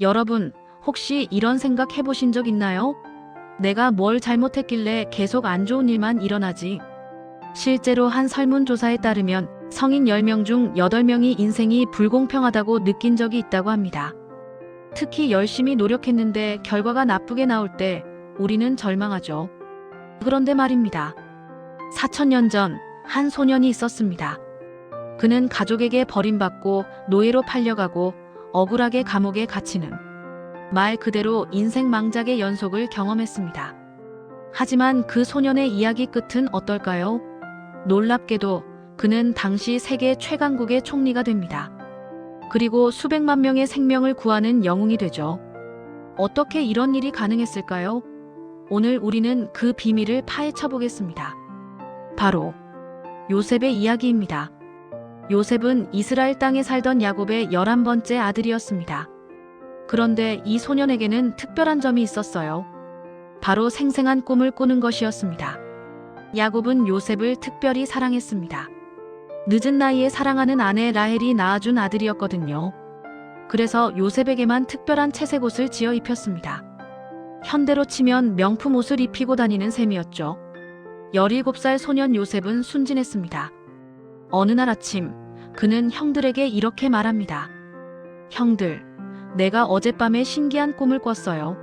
여러분, 혹시 이런 생각 해보신 적 있나요? 내가 뭘 잘못했길래 계속 안 좋은 일만 일어나지? 실제로 한 설문조사에 따르면 성인 10명 중 8명이 인생이 불공평하다고 느낀 적이 있다고 합니다. 특히 열심히 노력했는데 결과가 나쁘게 나올 때 우리는 절망하죠. 그런데 말입니다. 4천년 전 한 소년이 있었습니다. 그는 가족에게 버림받고 노예로 팔려가고 억울하게 감옥에 갇히는 말 그대로 인생 망작의 연속을 경험했습니다. 하지만 그 소년의 이야기 끝은 어떨까요? 놀랍게도 그는 당시 세계 최강국의 총리가 됩니다. 그리고 수백만 명의 생명을 구하는 영웅이 되죠. 어떻게 이런 일이 가능했을까요? 오늘 우리는 그 비밀을 파헤쳐 보겠습니다. 바로 요셉의 이야기입니다. 요셉은 이스라엘 땅에 살던 야곱의 11번째 아들이었습니다. 그런데 이 소년에게는 특별한 점이 있었어요. 바로 생생한 꿈을 꾸는 것이었습니다. 야곱은 요셉을 특별히 사랑했습니다. 늦은 나이에 사랑하는 아내 라헬이 낳아준 아들이었거든요. 그래서 요셉에게만 특별한 채색 옷을 지어 입혔습니다. 현대로 치면 명품 옷을 입히고 다니는 셈이었죠. 17살 소년 요셉은 순진했습니다. 어느 날 아침, 그는 형들에게 이렇게 말합니다. 형들, 내가 어젯밤에 신기한 꿈을 꿨어요.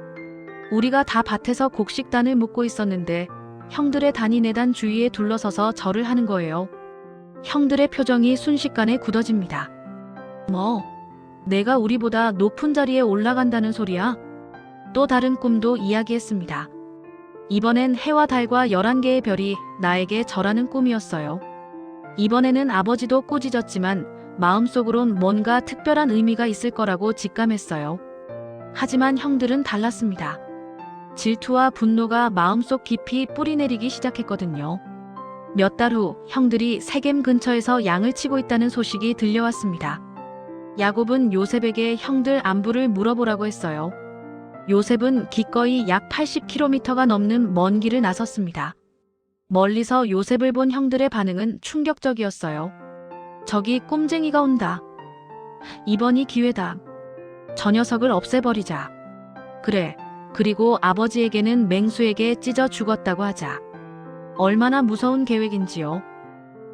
우리가 다 밭에서 곡식단을 묶고 있었는데 형들의 단이 내단 주위에 둘러서서 절을 하는 거예요. 형들의 표정이 순식간에 굳어집니다. 뭐, 내가 우리보다 높은 자리에 올라간다는 소리야? 또 다른 꿈도 이야기했습니다. 이번엔 해와 달과 11개의 별이 나에게 절하는 꿈이었어요. 이번에는 아버지도 꾸짖었지만 마음속으론 뭔가 특별한 의미가 있을 거라고 직감했어요. 하지만 형들은 달랐습니다. 질투와 분노가 마음속 깊이 뿌리내리기 시작했거든요. 몇 달 후 형들이 세겜 근처에서 양을 치고 있다는 소식이 들려왔습니다. 야곱은 요셉에게 형들 안부를 물어보라고 했어요. 요셉은 기꺼이 약 80km가 넘는 먼 길을 나섰습니다. 멀리서 요셉을 본 형들의 반응은 충격적이었어요. 저기 꼼쟁이가 온다. 이번이 기회다. 저 녀석을 없애버리자. 그래. 그리고 아버지에게는 맹수에게 찢어 죽었다고 하자. 얼마나 무서운 계획인지요.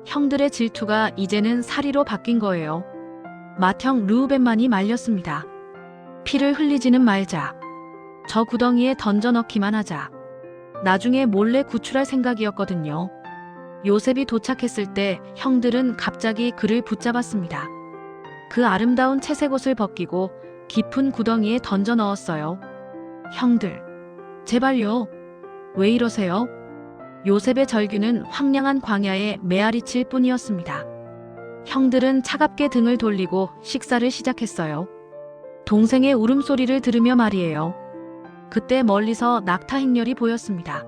형들의 질투가 이제는 사리로 바뀐 거예요. 맏형 르우벤만이 말렸습니다. 피를 흘리지는 말자. 저 구덩이에 던져 넣기만 하자. 나중에 몰래 구출할 생각이었거든요. 요셉이 도착했을 때 형들은 갑자기 그를 붙잡았습니다. 그 아름다운 채색 옷을 벗기고 깊은 구덩이에 던져 넣었어요. 형들, 제발요. 왜 이러세요? 요셉의 절규는 황량한 광야에 메아리칠 뿐이었습니다. 형들은 차갑게 등을 돌리고 식사를 시작했어요. 동생의 울음소리를 들으며 말이에요. 그때 멀리서 낙타 행렬이 보였습니다.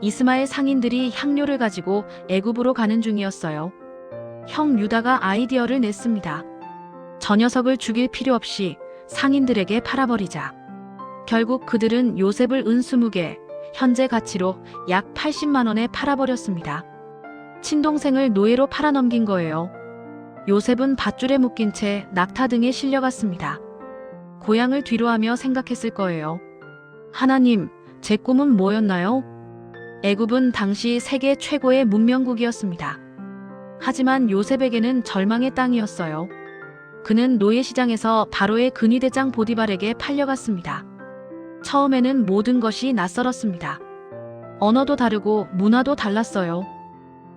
이스마엘 상인들이 향료를 가지고 애굽으로 가는 중이었어요. 형 유다가 아이디어를 냈습니다. 저 녀석을 죽일 필요 없이 상인들에게 팔아버리자. 결국 그들은 요셉을 은 20개, 현재 가치로 약 80만 원에 팔아버렸습니다. 친동생을 노예로 팔아넘긴 거예요. 요셉은 밧줄에 묶인 채 낙타 등에 실려갔습니다. 고향을 뒤로하며 생각했을 거예요. 하나님, 제 꿈은 뭐였나요? 애굽은 당시 세계 최고의 문명국이었습니다. 하지만 요셉에게는 절망의 땅이었어요. 그는 노예 시장에서 바로의 근위대장 보디발에게 팔려갔습니다. 처음에는 모든 것이 낯설었습니다. 언어도 다르고 문화도 달랐어요.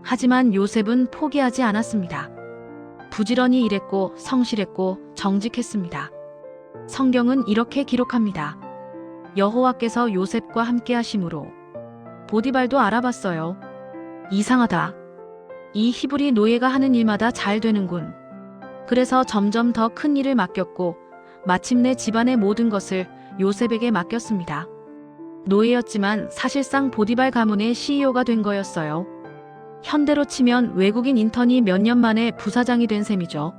하지만 요셉은 포기하지 않았습니다. 부지런히 일했고 성실했고 정직했습니다. 성경은 이렇게 기록합니다. 여호와께서 요셉과 함께 하심으로 보디발도 알아봤어요. 이상하다. 이 히브리 노예가 하는 일마다 잘 되는군. 그래서 점점 더 큰 일을 맡겼고 마침내 집안의 모든 것을 요셉에게 맡겼습니다. 노예였지만 사실상 보디발 가문의 CEO가 된 거였어요. 현대로 치면 외국인 인턴이 몇 년 만에 부사장이 된 셈이죠.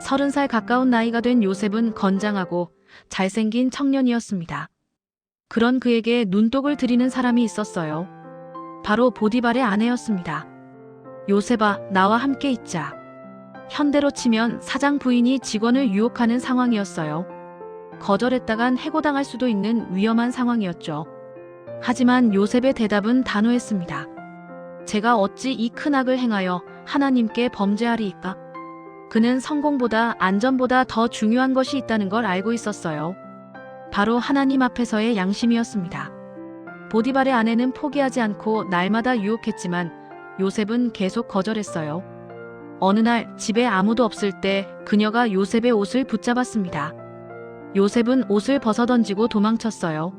서른 살 가까운 나이가 된 요셉은 건장하고 잘생긴 청년이었습니다. 그런 그에게 눈독을 들이는 사람이 있었어요. 바로 보디발의 아내였습니다. 요셉아, 나와 함께 있자. 현대로 치면 사장 부인이 직원을 유혹하는 상황이었어요. 거절했다간 해고당할 수도 있는 위험한 상황이었죠. 하지만 요셉의 대답은 단호했습니다. 제가 어찌 이 큰 악을 행하여 하나님께 범죄하리이까? 그는 성공보다 안전보다 더 중요한 것이 있다는 걸 알고 있었어요. 바로 하나님 앞에서의 양심이었습니다. 보디발의 아내는 포기하지 않고 날마다 유혹했지만 요셉은 계속 거절했어요. 어느 날 집에 아무도 없을 때 그녀가 요셉의 옷을 붙잡았습니다. 요셉은 옷을 벗어던지고 도망쳤어요.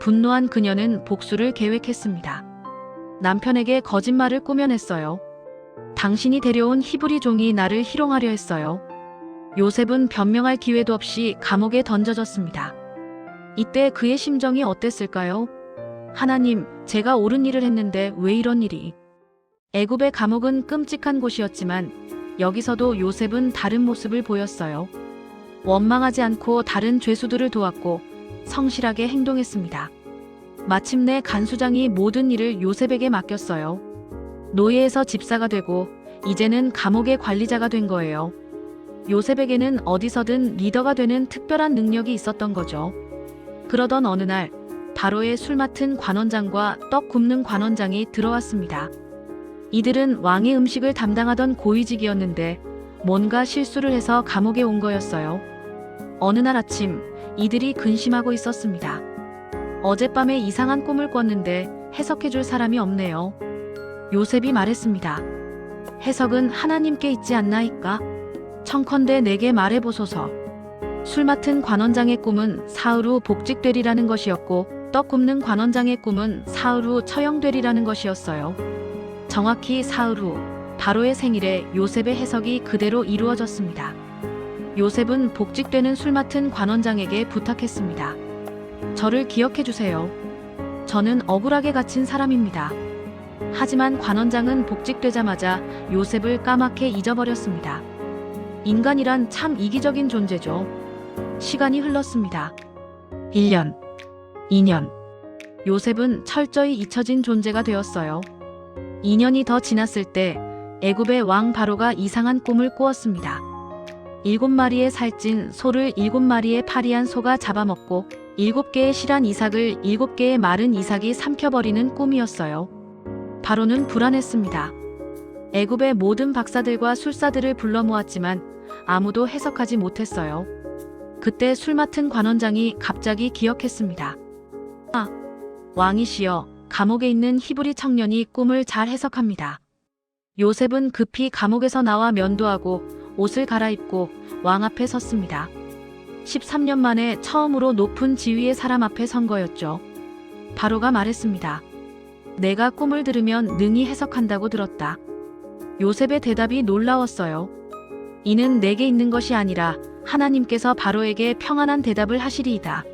분노한 그녀는 복수를 계획했습니다. 남편에게 거짓말을 꾸며냈어요. 당신이 데려온 히브리 종이 나를 희롱하려 했어요. 요셉은 변명할 기회도 없이 감옥에 던져졌습니다. 이때 그의 심정이 어땠을까요? 하나님, 제가 옳은 일을 했는데 왜 이런 일이? 애굽의 감옥은 끔찍한 곳이었지만 여기서도 요셉은 다른 모습을 보였어요. 원망하지 않고 다른 죄수들을 도왔고 성실하게 행동했습니다. 마침내 간수장이 모든 일을 요셉에게 맡겼어요. 노예에서 집사가 되고 이제는 감옥의 관리자가 된 거예요. 요셉에게는 어디서든 리더가 되는 특별한 능력이 있었던 거죠. 그러던 어느 날 바로의 술 맡은 관원장과 떡 굽는 관원장이 들어왔습니다. 이들은 왕의 음식을 담당하던 고위직이었는데 뭔가 실수를 해서 감옥에 온 거였어요. 어느 날 아침 이들이 근심하고 있었습니다. 어젯밤에 이상한 꿈을 꿨는데 해석해 줄 사람이 없네요. 요셉이 말했습니다. 해석은 하나님께 있지 않나이까? 청컨대 내게 말해보소서. 술 맡은 관원장의 꿈은 사흘 후 복직되리라는 것이었고 떡 굽는 관원장의 꿈은 사흘 후 처형되리라는 것이었어요. 정확히 사흘 후 바로의 생일에 요셉의 해석이 그대로 이루어졌습니다. 요셉은 복직되는 술 맡은 관원장에게 부탁했습니다. 저를 기억해 주세요. 저는 억울하게 갇힌 사람입니다. 하지만 관원장은 복직되자마자 요셉을 까맣게 잊어버렸습니다. 인간이란 참 이기적인 존재죠. 시간이 흘렀습니다. 1년, 2년. 요셉은 철저히 잊혀진 존재가 되었어요. 2년이 더 지났을 때 애굽의 왕 바로가 이상한 꿈을 꾸었습니다. 일곱 마리의 살찐 소를 일곱 마리의 파리한 소가 잡아먹고 일곱 개의 실한 이삭을 일곱 개의 마른 이삭이 삼켜버리는 꿈이었어요. 바로는 불안했습니다. 애굽의 모든 박사들과 술사들을 불러 모았지만 아무도 해석하지 못했어요. 그때 술 맡은 관원장이 갑자기 기억했습니다. 아, 왕이시여, 감옥에 있는 히브리 청년이 꿈을 잘 해석합니다. 요셉은 급히 감옥에서 나와 면도하고 옷을 갈아입고 왕 앞에 섰습니다. 13년 만에 처음으로 높은 지위의 사람 앞에 선 거였죠. 바로가 말했습니다. 내가 꿈을 들으면 능히 해석한다고 들었다. 요셉의 대답이 놀라웠어요. 이는 내게 있는 것이 아니라 하나님께서 바로에게 평안한 대답을 하시리이다.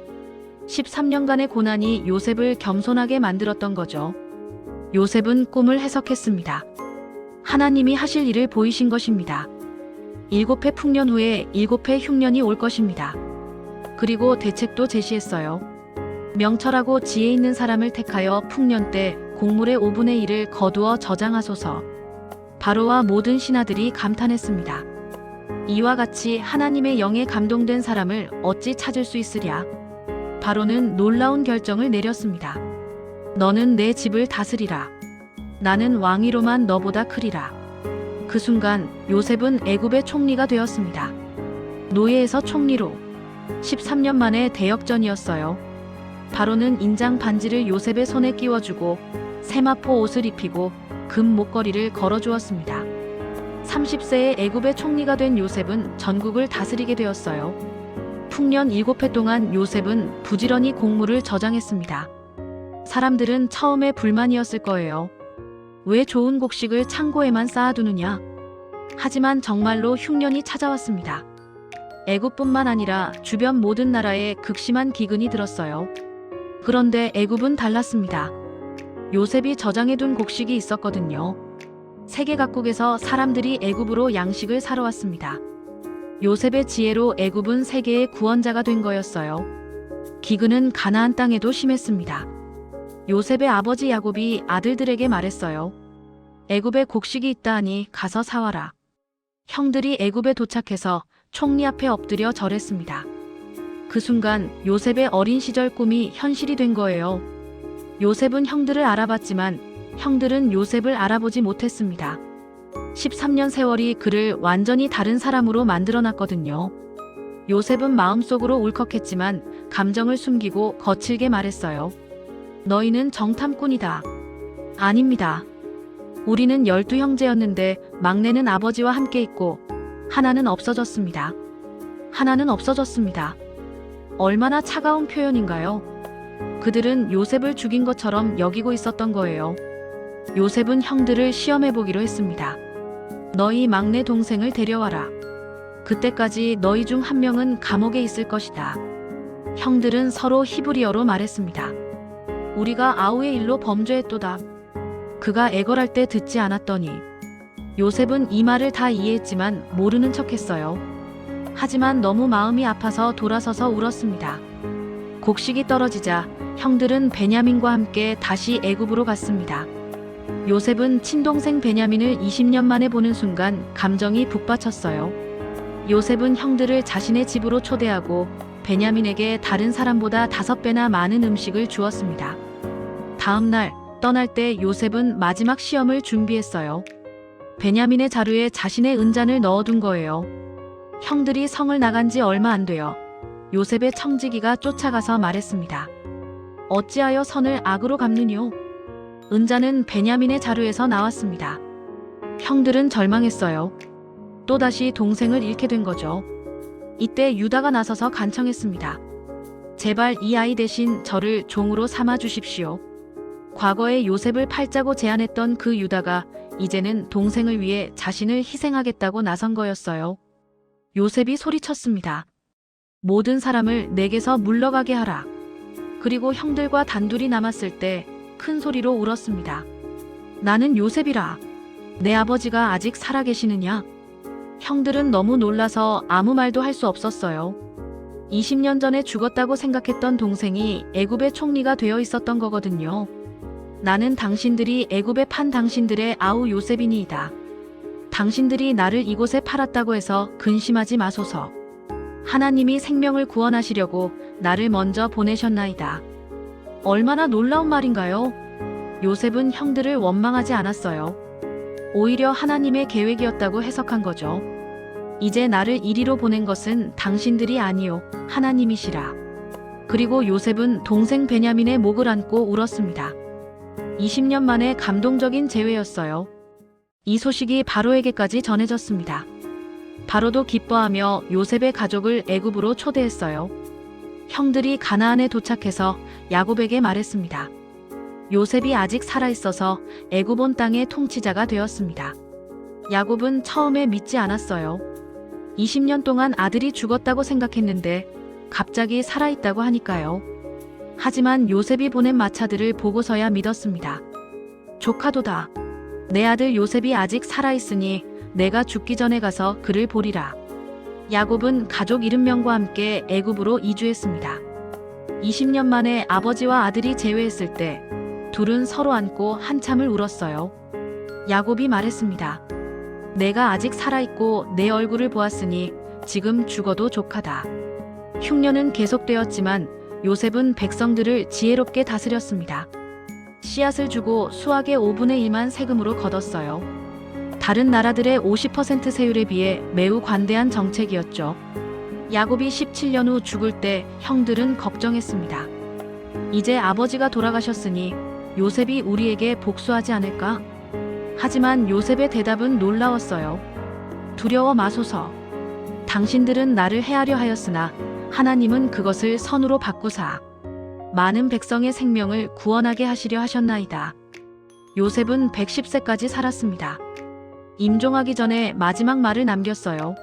13년간의 고난이 요셉을 겸손하게 만들었던 거죠. 요셉은 꿈을 해석했습니다. 하나님이 하실 일을 보이신 것입니다. 일곱 해 풍년 후에 일곱 해 흉년이 올 것입니다. 그리고 대책도 제시했어요. 명철하고 지혜 있는 사람을 택하여 풍년 때 곡물의 5분의 1을 거두어 저장하소서. 바로와 모든 신하들이 감탄했습니다. 이와 같이 하나님의 영에 감동된 사람을 어찌 찾을 수 있으랴? 바로는 놀라운 결정을 내렸습니다. 너는 내 집을 다스리라. 나는 왕위로만 너보다 크리라. 그 순간 요셉은 애굽의 총리가 되었습니다. 노예에서 총리로 13년 만에 대역전이었어요. 바로는 인장 반지를 요셉의 손에 끼워주고 세마포 옷을 입히고 금 목걸이를 걸어주었습니다. 30세의 애굽의 총리가 된 요셉은 전국을 다스리게 되었어요. 풍년 7해 동안 요셉은 부지런히 곡물을 저장했습니다. 사람들은 처음에 불만이었을 거예요. 왜 좋은 곡식을 창고에만 쌓아두느냐? 하지만 정말로 흉년이 찾아왔습니다. 애굽뿐만 아니라 주변 모든 나라에 극심한 기근이 들었어요. 그런데 애굽은 달랐습니다. 요셉이 저장해둔 곡식이 있었거든요. 세계 각국에서 사람들이 애굽으로 양식을 사러 왔습니다. 요셉의 지혜로 애굽은 세계의 구원자가 된 거였어요. 기근은 가나안 땅에도 심했습니다. 요셉의 아버지 야곱이 아들들에게 말했어요. 애굽에 곡식이 있다 하니 가서 사와라. 형들이 애굽에 도착해서 총리 앞에 엎드려 절했습니다. 그 순간 요셉의 어린 시절 꿈이 현실이 된 거예요. 요셉은 형들을 알아봤지만 형들은 요셉을 알아보지 못했습니다. 13년 세월이 그를 완전히 다른 사람으로 만들어 놨거든요. 요셉은 마음속으로 울컥했지만 감정을 숨기고 거칠게 말했어요. 너희는 정탐꾼이다. 아닙니다. 우리는 열두 형제였는데 막내는 아버지와 함께 있고 하나는 없어졌습니다. 하나는 없어졌습니다. 얼마나 차가운 표현인가요? 그들은 요셉을 죽인 것처럼 여기고 있었던 거예요. 요셉은 형들을 시험해 보기로 했습니다. 너희 막내 동생을 데려와라. 그때까지 너희 중 한 명은 감옥에 있을 것이다. 형들은 서로 히브리어로 말했습니다. 우리가 아우의 일로 범죄했도다. 그가 애걸할 때 듣지 않았더니 요셉은 이 말을 다 이해했지만 모르는 척했어요. 하지만 너무 마음이 아파서 돌아서서 울었습니다. 곡식이 떨어지자 형들은 베냐민과 함께 다시 애굽으로 갔습니다. 요셉은 친동생 베냐민을 20년 만에 보는 순간 감정이 북받쳤어요. 요셉은 형들을 자신의 집으로 초대하고 베냐민에게 다른 사람보다 다섯 배나 많은 음식을 주었습니다. 다음 날 떠날 때 요셉은 마지막 시험을 준비했어요. 베냐민의 자루에 자신의 은잔을 넣어둔 거예요. 형들이 성을 나간 지 얼마 안 돼요. 요셉의 청지기가 쫓아가서 말했습니다. 어찌하여 선을 악으로 갚느뇨? 은자는 베냐민의 자루에서 나왔습니다. 형들은 절망했어요. 또다시 동생을 잃게 된 거죠. 이때 유다가 나서서 간청했습니다. 제발 이 아이 대신 저를 종으로 삼아 주십시오. 과거에 요셉을 팔자고 제안했던 그 유다가 이제는 동생을 위해 자신을 희생하겠다고 나선 거였어요. 요셉이 소리쳤습니다. 모든 사람을 내게서 물러가게 하라. 그리고 형들과 단둘이 남았을 때 큰 소리로 울었습니다. 나는 요셉이라. 내 아버지가 아직 살아계시느냐? 형들은 너무 놀라서 아무 말도 할 수 없었어요. 20년 전에 죽었다고 생각했던 동생이 애굽의 총리가 되어 있었던 거거든요. 나는 당신들이 애굽에 판 당신들의 아우 요셉이니이다. 당신들이 나를 이곳에 팔았다고 해서 근심하지 마소서. 하나님이 생명을 구원하시려고 나를 먼저 보내셨나이다. 얼마나 놀라운 말인가요? 요셉은 형들을 원망하지 않았어요. 오히려 하나님의 계획이었다고 해석한 거죠. 이제 나를 이리로 보낸 것은 당신들이 아니요, 하나님이시라. 그리고 요셉은 동생 베냐민의 목을 안고 울었습니다. 20년 만에 감동적인 재회였어요. 이 소식이 바로에게까지 전해졌습니다. 바로도 기뻐하며 요셉의 가족을 애굽으로 초대했어요. 형들이 가나안에 도착해서 야곱에게 말했습니다. 요셉이 아직 살아 있어서 애굽 온 땅의 통치자가 되었습니다. 야곱은 처음에 믿지 않았어요. 20년 동안 아들이 죽었다고 생각했는데 갑자기 살아 있다고 하니까요. 하지만 요셉이 보낸 마차들을 보고서야 믿었습니다. 조카도다. 내 아들 요셉이 아직 살아 있으니 내가 죽기 전에 가서 그를 보리라. 야곱은 가족 이름명과 함께 애굽으로 이주했습니다. 20년 만에 아버지와 아들이 재회했을 때 둘은 서로 안고 한참을 울었어요. 야곱이 말했습니다. 내가 아직 살아있고 내 얼굴을 보았으니 지금 죽어도 족하다. 흉년은 계속되었지만 요셉은 백성들을 지혜롭게 다스렸습니다. 씨앗을 주고 수확의 5분의 1만 세금으로 거뒀어요. 다른 나라들의 50% 세율에 비해 매우 관대한 정책이었죠. 야곱이 17년 후 죽을 때 형들은 걱정했습니다. 이제 아버지가 돌아가셨으니 요셉이 우리에게 복수하지 않을까? 하지만 요셉의 대답은 놀라웠어요. 두려워 마소서. 당신들은 나를 해하려 하였으나 하나님은 그것을 선으로 바꾸사 많은 백성의 생명을 구원하게 하시려 하셨나이다. 요셉은 110세까지 살았습니다. 임종하기 전에 마지막 말을 남겼어요.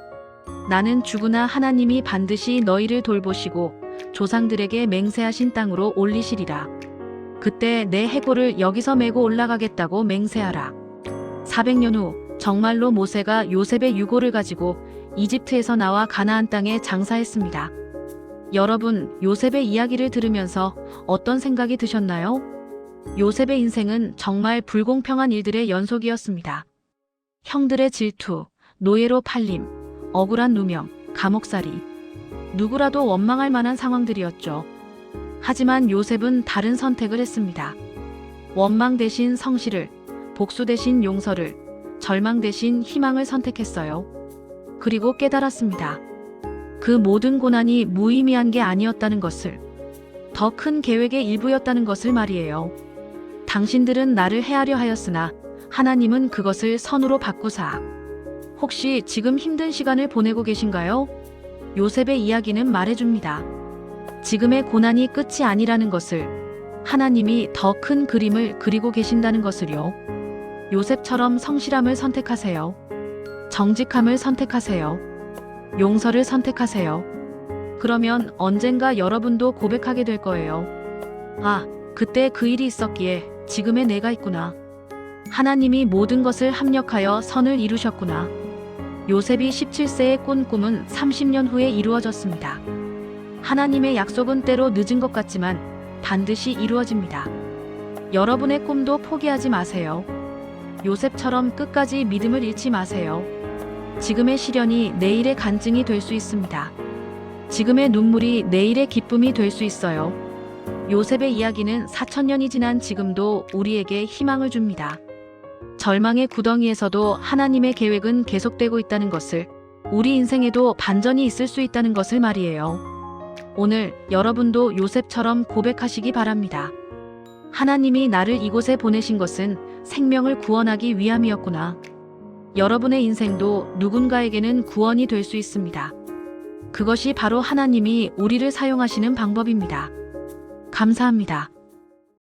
나는 죽으나 하나님이 반드시 너희를 돌보시고 조상들에게 맹세하신 땅으로 올리시리라. 그때 내 해골을 여기서 메고 올라가겠다고 맹세하라. 400년 후 정말로 모세가 요셉의 유고를 가지고 이집트에서 나와 가나안 땅에 장사했습니다. 여러분, 요셉의 이야기를 들으면서 어떤 생각이 드셨나요? 요셉의 인생은 정말 불공평한 일들의 연속이었습니다. 형들의 질투, 노예로 팔림, 억울한 누명, 감옥살이. 누구라도 원망할 만한 상황들이었죠. 하지만 요셉은 다른 선택을 했습니다. 원망 대신 성실을, 복수 대신 용서를, 절망 대신 희망을 선택했어요. 그리고 깨달았습니다. 그 모든 고난이 무의미한 게 아니었다는 것을, 더 큰 계획의 일부였다는 것을 말이에요. 당신들은 나를 해하려 하였으나 하나님은 그것을 선으로 바꾸사. 혹시 지금 힘든 시간을 보내고 계신가요? 요셉의 이야기는 말해줍니다. 지금의 고난이 끝이 아니라는 것을, 하나님이 더 큰 그림을 그리고 계신다는 것을요. 요셉처럼 성실함을 선택하세요. 정직함을 선택하세요. 용서를 선택하세요. 그러면 언젠가 여러분도 고백하게 될 거예요. 아, 그때 그 일이 있었기에 지금의 내가 있구나. 하나님이 모든 것을 합력하여 선을 이루셨구나. 요셉이 17세에 꾼 꿈은 30년 후에 이루어졌습니다. 하나님의 약속은 때로 늦은 것 같지만 반드시 이루어집니다. 여러분의 꿈도 포기하지 마세요. 요셉처럼 끝까지 믿음을 잃지 마세요. 지금의 시련이 내일의 간증이 될 수 있습니다. 지금의 눈물이 내일의 기쁨이 될 수 있어요. 요셉의 이야기는 4천년이 지난 지금도 우리에게 희망을 줍니다. 절망의 구덩이에서도 하나님의 계획은 계속되고 있다는 것을, 우리 인생에도 반전이 있을 수 있다는 것을 말이에요. 오늘 여러분도 요셉처럼 고백하시기 바랍니다. 하나님이 나를 이곳에 보내신 것은 생명을 구원하기 위함이었구나. 여러분의 인생도 누군가에게는 구원이 될 수 있습니다. 그것이 바로 하나님이 우리를 사용하시는 방법입니다. 감사합니다.